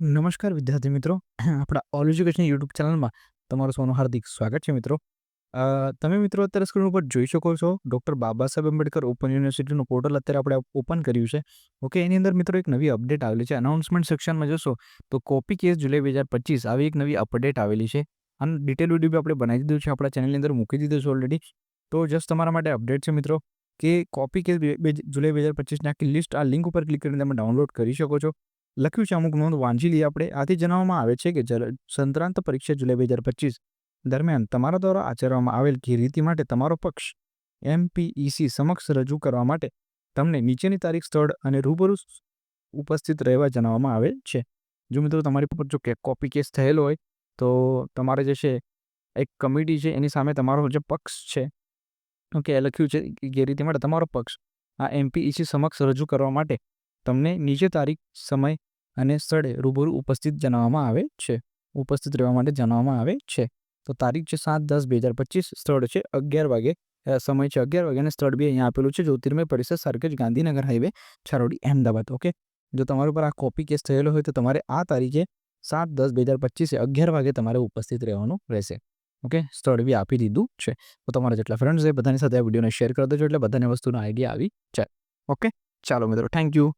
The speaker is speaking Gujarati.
નમસ્કાર વિદ્યાર્થી મિત્રો. આપણા ઓલ એજ્યુકેશન યુટ્યુબ ચેનલમાં તમારું સૌનું હાર્દિક સ્વાગત છે મિત્રો. તમે મિત્રો અત્યારે સ્ક્રીન ઉપર જોઈ શકો છો doctor Baba Saheb Ambedkar open યુનિવર્સિટીનું portal અત્યારે આપણે ઓપન કર્યું છે. ઓકે એની અંદર મિત્રો એક નવી અપડેટ આવેલી છે. અનાઉન્સમેન્ટ સેક્શનમાં જશો તો કોપી કેસ જુલાઈ બે હજાર પચીસ આવી એક નવી અપડેટ આવેલી છે. અને ડિટેલ વીડિયો બી આપણે બનાવી દીધું છે, આપણા ચેનલની અંદર મૂકી દીધું છે ઓલરેડી તો જસ્ટ તમારા માટે અપડેટ છે મિત્રો કે કોપી કેસ બે- જુલાઈ બે હજાર પચીસની આખી લિસ્ટ આ લિંક ઉપર ક્લિક કરીને તમે ડાઉનલોડ કરી શકો છો. લખ્યું છે, અમુક નોંધ વાંચી લઈએ આપણે. આથી જણાવવામાં આવે છે કે સંક્રાંત પરીક્ષા જુલાઈ બે હજાર પચીસ દરમિયાન તમારા દ્વારા આચરવામાં આવેલ ગેરરીતિ માટે તમારો પક્ષ એમપીઈસી સમક્ષ રજૂ કરવા માટે તમને નીચેની તારીખ, સ્થળ અને રૂબરૂ ઉપસ્થિત રહેવા જણાવવામાં આવેલ છે. જો મિત્રો તમારી પર જો કોપી કેસ થયેલો હોય, તો તમારે જે છે, એક કમિટી છે, એની સામે તમારો જે પક્ષ છે, ઓકે લખ્યું છે ગેરરીતિ માટે તમારો પક્ષ આ એમપીઈસી સમક્ષ રજૂ કરવા માટે તમને નીચે તારીખ, સમય અને સ્થળે રૂબરૂ ઉપસ્થિત જણાવવામાં આવે છે. ઉપસ્થિત રહેવા માટે જણાવવામાં આવે છે. તો તારીખ છે સાત દસ બે હજાર પચીસ, સ્થળ છે અગિયાર વાગે. સમય છે અગિયાર વાગે અને સ્થળ બી અહીંયા આપેલું છે. Jyotirmay Parishad Sarkhej Gandhinagar highway, Chharodi Ahmedabad okay? જો તમારા ઉપર આ કોપી કેસ થયેલો હોય તો તમારે આ તારીખે સાત દસ બે હજાર પચીસે અગિયાર વાગે તમારે ઉપસ્થિત રહેવાનું રહેશે. ઓકે? સ્થળ બી આપી દીધું છે. તો તમારા જેટલા ફ્રેન્ડ્સ છે બધાની સાથે આ વિડીયોને શેર કરી દેજો એટલે બધાને વસ્તુનો આઈડિયા આવી જાય. ઓકે? ચાલો મિત્રો થેન્ક યુ